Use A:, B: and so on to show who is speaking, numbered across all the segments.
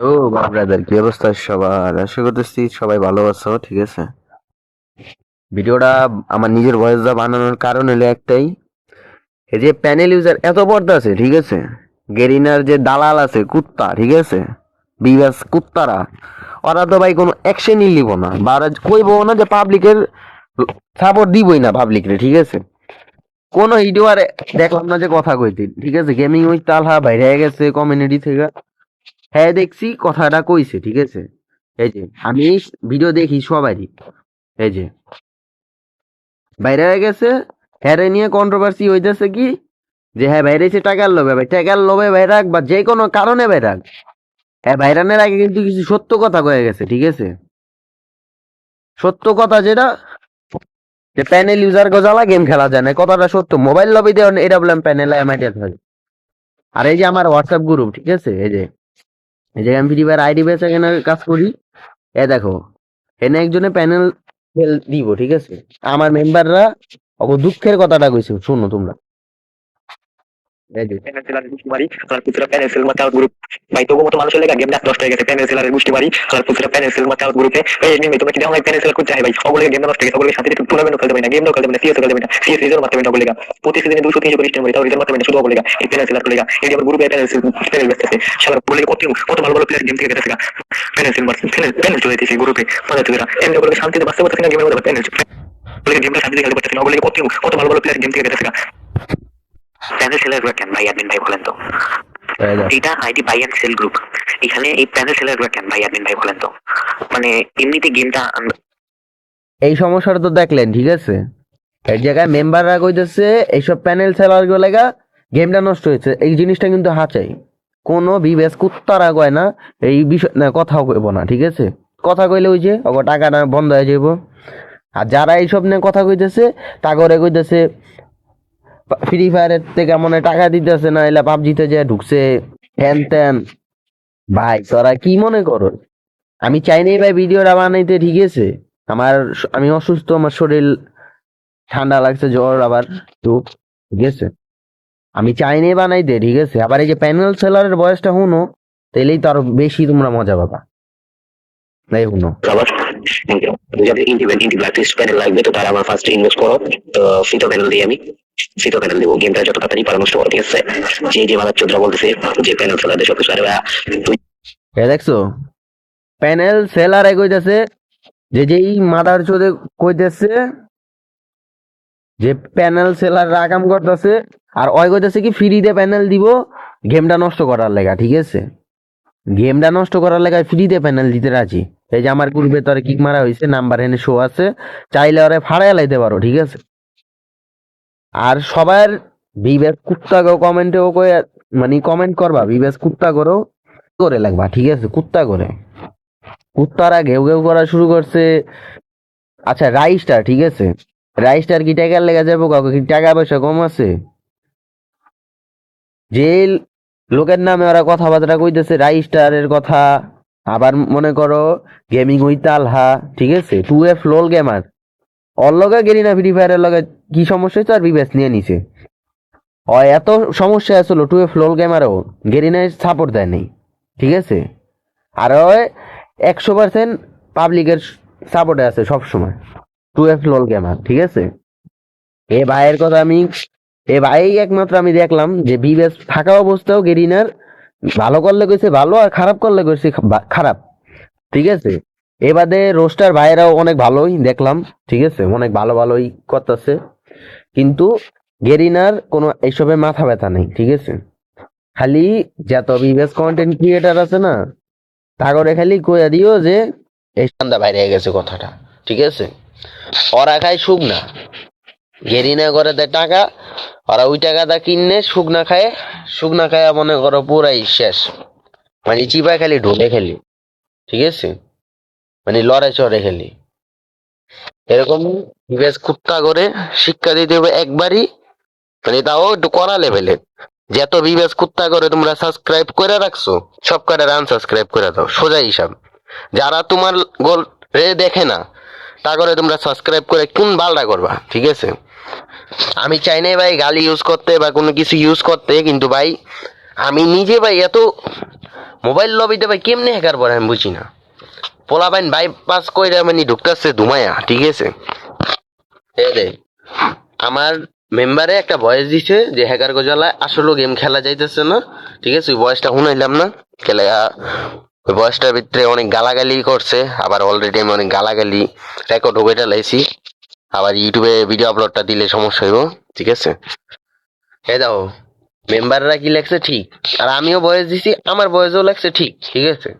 A: ও brother, কি অবস্থা সবার? আশা করতেছি সবাই ভালো আছো, ঠিক আছে? ভিডিওটা আমার নিজের ভয়েস দা বানানোর কারণ হলো একটাই, এই যে প্যানেল ইউজার এত পর্দা আছে, ঠিক আছে? গেরিনার যে দালাল আছে, কুত্তা, ঠিক আছে? বিবাস কুত্তারা, ওরা তো ভাই কোনো অ্যাকশনই নিব না, বা ওরা কইবো না যে পাবলিকের সাপোর্ট দিবই না পাবলিকরে ঠিক আছে? কোন ভিডিও আর দেখলাম না যে কথা কইতে, ঠিক আছে? গেমিং উইথ তালহা বাইরে গেছে কমিউনিটি থেকে। হ্যাঁ দেখছি, কথাটা কইছে, ঠিক আছে? এই যে, আমি ভিডিও দেখি সবারই। এই যে, বাইরে হয়ে গেছে হ্যাঁ নিয়ে কন্ট্রোভার্সি হইতেছে কি? যে হ্যাঁ বাইরে এসে টাকার লোভে, ভাই, টাকার লোভে বাইরাক বা যে কোনো কারণে বাইরাক হ্যাঁ বাইরানের আগে কিন্তু কিছু সত্য কথা কয়ে গেছে, ঠিক আছে? সত্য কথা যেটা, যে প্যানেল ইউজার গজালা গেম খেলা যায় না, কথাটা সত্য। মোবাইল লবি দিয়ে এটা বললাম প্যানেল আর এই যে আমার হোয়াটসঅ্যাপ গ্রুপ ঠিক আছে? এই যে যে আমি ফ্রি ফায়ার আইডি বেস এখানে কাজ করি। এ দেখো, এনে একজনে প্যানেল দিব, ঠিক আছে? আমার মেম্বাররা অগো দুঃখের কথাটা কইছে, শুনো তোমরা এই যে
B: পেনেসিলার গুষ্টি মারি আর পুত্রা পেনেসিল মাথা গ্রুপ ভাই তবু মতো মানুষের লেগে গেম গেছে পেনেসিলার গুষ্টি মারি আর পেনেসিল মাথা গ্রুপে এই পেনেসিল করতে হয় ভাই। সকলে গেম নষ্ট হয়ে গেছে সকলে সাথে না গেম খেলতে না সিএস না সিএস বলেগা প্রতি সিজনে 200 300 করে স্টেম তাও গ্রুপে পেনেসিল কত ভালো ভালো প্লেয়ার গেম থেকে গেছে পেনেসিল গ্রুপে মানে তুই এমনি শান্তিতে না গেমের মধ্যে পেনেসিল বলে গেমটা শান্তিতে খেলতে না বলে কত ভালো ভালো প্লেয়ার গেম থেকে গেছে প্যানেল সেলার কেন ভাই অ্যাডমিন ভাই বলেন তো এটা ID buy and sell group এখানে এই প্যানেল সেলার কেন ভাই অ্যাডমিন ভাই বলেন তো মানে এমনিতে গেমটা
A: এই সমস্যাটা তো দেখলেন ঠিক আছে? এই জায়গায় মেম্বাররা কইতেছে এইসব প্যানেল সেলার লাগা গেমটা নষ্ট হয়েছে। এই জিনিসটা কিন্তু হাচাই। কোনো বিবেস কুত্তারা কয় না এই বিষয় না কথাও কইব না ঠিক আছে? কথা কইলে ওই যে অগ টাকাটা বন্ধ হয়ে যাইব। আর যারা এইসব নিয়ে কথা কইতেছে তা করে কইতেছে ফ্রি ফায়ারের থেকে মনে টাকা দিতেছে না এলা পাবজিতে যে ঢুকছে হ্যান ত্যান ভাই, তোরা কি মনে করো? আমি চাই নাই ভাই ভিডিওটা বানাইতে, ঠিক আছে? আমার আমি অসুস্থ, আমার শরীর ঠান্ডা লাগছে, জ্বর আবার তো, ঠিক আছে? আমি চাইনি বানাইতে, ঠিক আছে? আবার এই যে প্যানেল সেলারের বয়সটা হুনো তাইলেই তো আরও বেশি তোমরা মজা পাবা। তাই হুনো
B: লাগবে, তো তারা আমার ফার্স্ট ইনভেস্ট করো। তো ফিতো প্যানেল দিই আমি। ফিতো প্যানেল দেবো গেমটা যত তাড়াতাড়ি পারা নষ্ট ঠিক আছে? যে যে মালার চোদ্রা বলতেছে যে প্যানেল সেলার সব কিছু আরে
A: এ দেখছ? প্যানেল সেলারে কইতেছে যে মাদার চোদে কইতেছে যে প্যানেল সেলার আকাম করতেছে, আর ওই কইতেছে কি ফ্রিতে প্যানেল দিব গেমটা নষ্ট করার লেগা, ঠিক আছে? গেমটা নষ্ট করার লেগা ফ্রিতে প্যানেল দিতে রাজি। এই যে আমার গ্রুপে তোর কিক মারা হয়েছে নাম্বার এনে শো আছে, চাইলে ওরে ফাড়াই লাইতে পারো, ঠিক আছে? আর সবার বিবেক কুত্তা গো কমেন্টেও কয়ে মানে কমেন্ট করবা, বিবেক কুত্তা করো করে লাগবা, ঠিক আছে? কুত্তা করে কুত্তারা ঘেউ ঘেউ করা শুরু করছে। আচ্ছা রাইসটার, ঠিক আছে? রাইসটার কি টাকার লেগে যাব কাউকে? কি টাকা পয়সা কম আছে? যে লোকের নামে ওরা কথাবার্তা কইতেছে, রাইস্টারের কথা, আবার মনে করো গেমিং উইথ আলহা ঠিক আছে? টু এফ লোল গেমার ওর লগে গেলি না ফ্রি ফায়ারের লগে, কি সমস্যা হয়েছে? আর বিবেস নিয়ে নিছে। ও এত সমস্যা আসলো টু এফ লোল গেমারও গেরিনায় সাপোর্ট দেয় নাই। ঠিক আছে? আর ওই একশো পার্সেন্ট পাবলিকের সাপোর্টে আছে সব সময় টু এফ লোল গেমার ঠিক আছে? এ ভাইয়ের কথা আমি, এ ভাই একমাত্র আমি দেখলাম যে বিবেস থাকা অবস্থাও গেরিনার ভালো করলে কইছে ভালো, আর খারাপ করলে কইছে খারাপ। ঠিক আছে? এবারে রোস্টার ভাইয়েরাও অনেক ভালোই দেখলাম, ঠিক আছে? অনেক ভালো ভালোই করতেছে। কিন্তু গেরিনার কোনো এইসবে মাথা ব্যথা নেই, ঠিক আছে? খালি যত বিবেস কন্টেন্ট ক্রিয়েটার আছে না তা করে খালি কইয়া দিও যে, এই সন্ধ্যা বাইরে গেছে কথাটা, ঠিক আছে? ওরা খায় শুকনা। গেরিনা করে দেয় টাকা, ওরা ওই টাকাটা কিনে শুকনা খায় শুকনা খায় মনে করো পুরাই শেষ। মানে চিপায় খালি ঢোলে খেলি, ঠিক আছে? মানে লড়াই চড়ে খেলি। এরকম কুত্তা করে শিক্ষা দিতে হবে একবারই। মানে তাও একটু করা লেভেলে যত বিবেস কুত্তা করে তোমরা সাবস্ক্রাইব করে রাখছো, সব কটা আনসাবস্ক্রাইব করে দাও, সোজা হিসাব। যারা তোমার গোল রে দেখে না, তা করে তোমরা সাবস্ক্রাইব করে কোন বালটা করবা, ঠিক আছে? আমি চাই না ভাই গালি ইউজ করতে বা কোনো কিছু ইউজ করতে, কিন্তু ভাই, আমি নিজে ভাই এত মোবাইল লবিতে ভাই কেমনে হ্যাকার পরে আমি বুঝি না। পোলাপাইন বাইপাস কইরা মানে ঢুকতেছে ধুমায়া ঠিক আছে? আমার মেম্বারে একটা ভয়েস দিছে যে হ্যাকার গজালা আসলে গেম খেলা যাইতেছে না। ঠিক আছে, ওই ভয়েসটা শুনাইলাম না খেলে ওই ভয়েসটার ভিতরে অনেক গালাগালি করছে, আবার অলরেডি আমি অনেক গালাগালি রেকর্ড হবে লাইছি আবার ইউটিউবে ভিডিও আপলোডটা দিলে সমস্যা হইব, ঠিক আছে? এ দাও মেম্বাররা কি লেখছে ঠিক? আর আমিও বয়স দিছি, আমার বয়সও লাগছে ঠিক ঠিক আছে?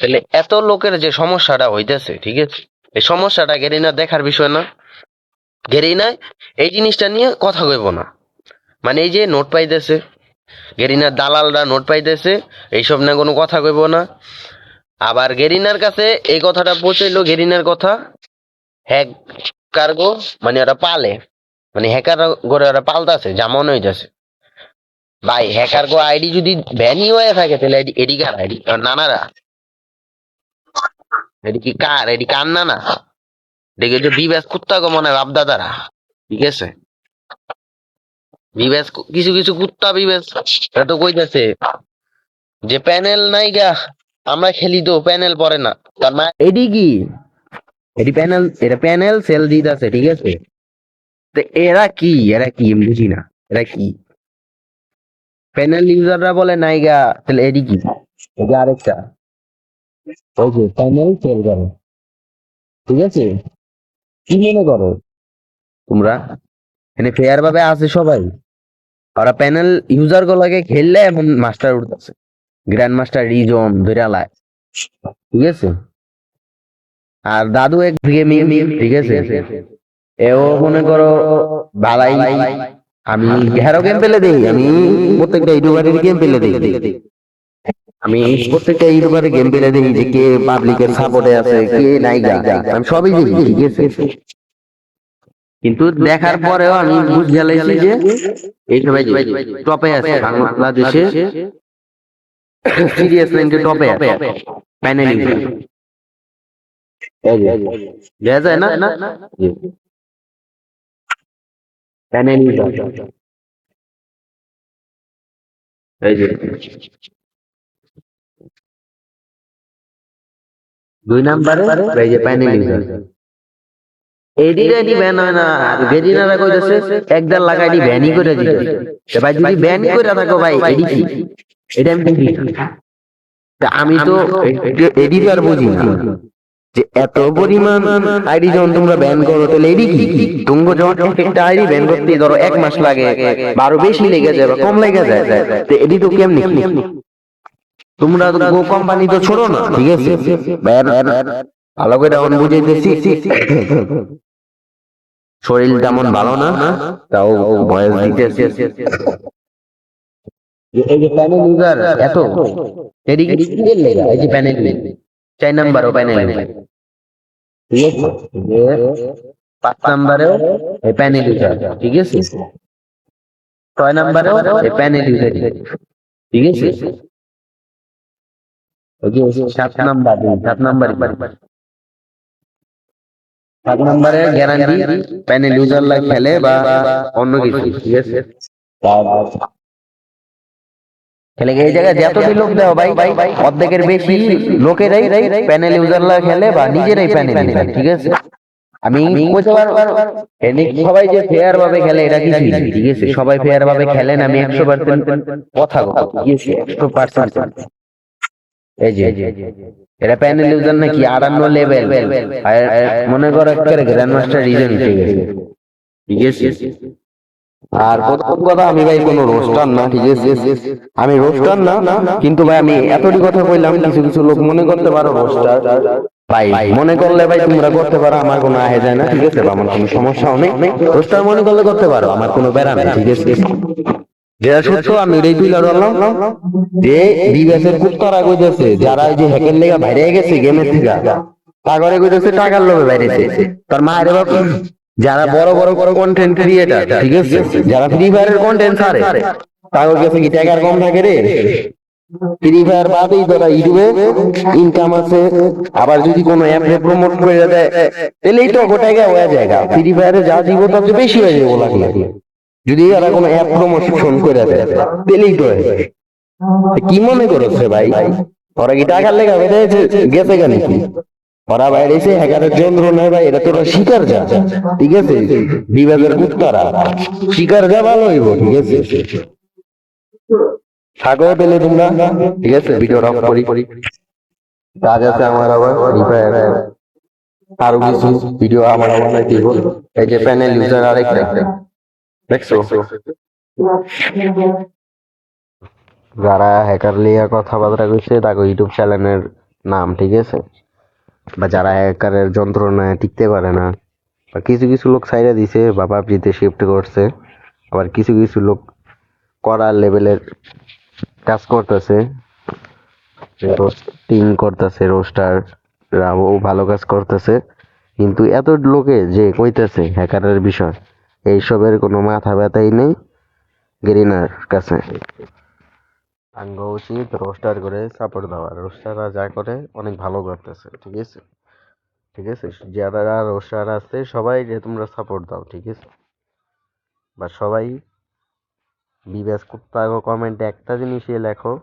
A: তাহলে এত লোকের যে সমস্যাটা হইতেছে, ঠিক আছে? এই সমস্যাটা গেরিনা দেখার বিষয় না। গেরিনা এই জিনিসটা নিয়ে কথা কইব না। মানে এই যে নোট পাইতেছে, গেরিনার দালালরা নোট পাইতেছে, এইসব নিয়ে কোনো কথা কইব না। আবার গেরিনার কাছে এই কথাটা পৌঁছাইলো, গেরিনার কথা, হ্যাক কার্গো মানে ওরা পালে। মানে হ্যাকার করে ওরা পাল্টাছে যেমন হইতেছে। ভাই হ্যাকার গো আইডি যদি ব্যানই হয়ে থাকে, তাহলে এডি এডি কার আইডি? নানারা? এডি কি কার কার নানা দেখে যে কুত্তা গো মনে ঠিক আছে? বিবেস কিছু কিছু কুত্তা এটা কইতেছে যে প্যানেল নাই গা, আমরা খেলি তো, প্যানেল পরে না। তার মা এডি কি? এডি প্যানেল, এটা প্যানেল সেল দিতেছে, ঠিক আছে? তো এরা কি? এরা কি? বুঝি না। এরা কি? প্যানেল ইউজাররা বলে নাইগা তাহলে এডি কি? এটা আরেকটা। যে প্যানেল সেল করে ঠিক আছে? কি মনে করো? তোমরা? এখানে ফেয়ার ভাবে আছে সবাই। ওরা প্যানেল ইউজার গুলোকে খেললে মাস্টার উঠতেছে। গ্র্যান্ড মাস্টার রিজন ঠিক আছে? আর দাদু এক ঠিক আছে? এও মনে করো ভালাই আমি হ্যারো গেম পেলে দেই। আমি প্রত্যেকটা ইউটিউবারের গেম পেলে দেই। আমি প্রত্যেকটা ইউটিউবারের গেম পেলে দেখি যে কে পাবলিকের সাপোর্টে আছে, কে নাই আমি সবই দেখি কিন্তু দেখার পরেও আমি বুঝ গেলাইছি যে এই সবাই টপে আছে, বাংলাদেশে সিরিয়াস লাইনকে টপে আছে প্যানেল দেখা যায় না? প্যানেল এই যে। দুই নাম্বারে এই যে panel user ID ready ban হয় না বেদিনারা কইতেছে একদার লাগাই ব্যানই করে দিতে ভাই যদি ব্যান করে থাকো ভাই এডি কি? এটা আমি দেখি আমি তো এডিটার বুঝি না। যে এত পরিমাণ আইডি যখন তোমরা ব্যান করো তাহলে এডি কি? তুমি যখন একটা আইডি ব্যান করতে ধরো এক মাস লাগে বা আরও বেশি লেগে যায় বা কম লেগে যায় তো এডি তো কেমনি তোমরা তো গো কোম্পানি তো ছোড়ো না ঠিক আছে? ভালো করে এখন বুঝাইতেছি শরীর তেমন ভালো না তাও বয়স দিতেছে। এই যে প্যানেল ইউজার এত? এডি এই যে প্যানেল চার নাম্বার ও প্যানেল ঠিক আছে? পাঁচ নাম্বারেও এই প্যানেল ইউজার ঠিক আছে? ছয় নাম্বারেও এই প্যানেল ইউজার ঠিক আছে। সাত নাম্বার সাত নাম্বার সাত নাম্বারে গ্যারান্টি প্যানেল ইউজার খেলে বা অন্য কিছু ঠিক আছে? খেলে এই জায়গায় যতটি লোক দেওয়া ভাই অর্ধেকের বেশি লোকেরাই প্যানেল ইউজার লাইক খেলে বা নিজেরাই প্যানেল ঠিক আছে? আমি বলতে পারব সবাই যে ফেয়ার ভাবে খেলে এটা কিছু ঠিক আছে? সবাই ফেয়ার ভাবে খেলেন আমি একশো পার্সেন্ট কথা বলব ঠিক আছে? একশো পার্সেন্ট এটা নাকি লেভেল মনে গ্র্যান্ড মাস্টার রিজন আর প্রথম কথা আমি ভাই কোনো রোস্টার না, ঠিক আছে? আমি রোস্টার না, কিন্তু ভাই আমি এতটি কথা কইলাম, কিছু কিছু লোক মনে করতে পারো রোস্টার ভাই মনে করলে ভাই তোমরা করতে পারো, আমার কোনো আহে যায় না, ঠিক আছে? আমার কোনো সমস্যাও নেই। রোস্টার মনে করলে করতে পারো, আমার কোনো বেড়া নেই, ঠিক আছে? যেটা সত্য আমি এটাই তুলে ধরলাম যে বিবেসের কুত্তারা কইতেছে যারা এই যে হ্যাকের লেগা বাইরে গেছে গেমের থেকে কইতেছে টাকার লোভে বাইরেছে তার মায়ের বাপ যারা বড় বড় বড় কন্টেন্ট ক্রিয়েটার ঠিক আছে? যারা ফ্রি ফায়ারের কন্টেন্ট ছাড়ে তাগর কাছে কি টাকার কম থাকে রে? ফ্রি ফায়ার বাদেই তোরা ইউটিউবে ইনকাম আছে আবার যদি কোনো অ্যাপ প্রমোট করে দেয় তাহলেই তো গোটাই হয়ে জায়গা ফ্রি ফায়ারে যা দিব তার বেশি হয়ে যাবে লাগলে যদি এরা কোনো অ্যাপ প্রমোশন করে দেয় তাহলেই তো কি মনে করছে ভাই? ওরা কি টাকার লেগে বেঁধে গেছে কেন কি? ওরা বাইরে এসে হ্যাকারের যন্ত্রণায় ভাই, এটা তোরা শিকার যা, ঠিক আছে? বিভাগের কুত্তারা, শিকার যা ভালো হইব, ঠিক আছে? থাকো পেলে তোমরা, ঠিক আছে? ভিডিওটা অফ করি। কাজ আছে আমার আবার আরও কিছু ভিডিও আমার বানাই দিব। এই যে প্যানেল ইউজার আরেকটা। দেখছ যারা হ্যাকার লিয়া কথাবার্তা কইছে তাকে ইউটিউব চ্যানেলের নাম ঠিক আছে? বা যারা হ্যাকারের যন্ত্রণায় টিকতে পারে না বা কিছু কিছু লোক সাইডে দিছে বা পাবজিতে শিফট করছে আবার কিছু কিছু লোক করার লেভেলের কাজ করতেছে রোস্টিং করতেছে রোস্টার রাও ভালো কাজ করতেছে কিন্তু এত লোকে যে কইতেছে হ্যাকারের বিষয় এইসবের কোনো মাথা ব্যথাই নেই, গেরিনার কাছে। আঙ্গ উচিত রোস্টার করে সাপোর্ট দেওয়া রোস্টাররা যা করে, অনেক ভালো করতেছে, ঠিক আছে? ঠিক আছে? যারা রোস্টার আছে, সবাই যে তোমরা সাপোর্ট দাও, ঠিক আছে? বা সবাই বিবেস কুত্তা কমেন্টে একটা জিনিসই লেখো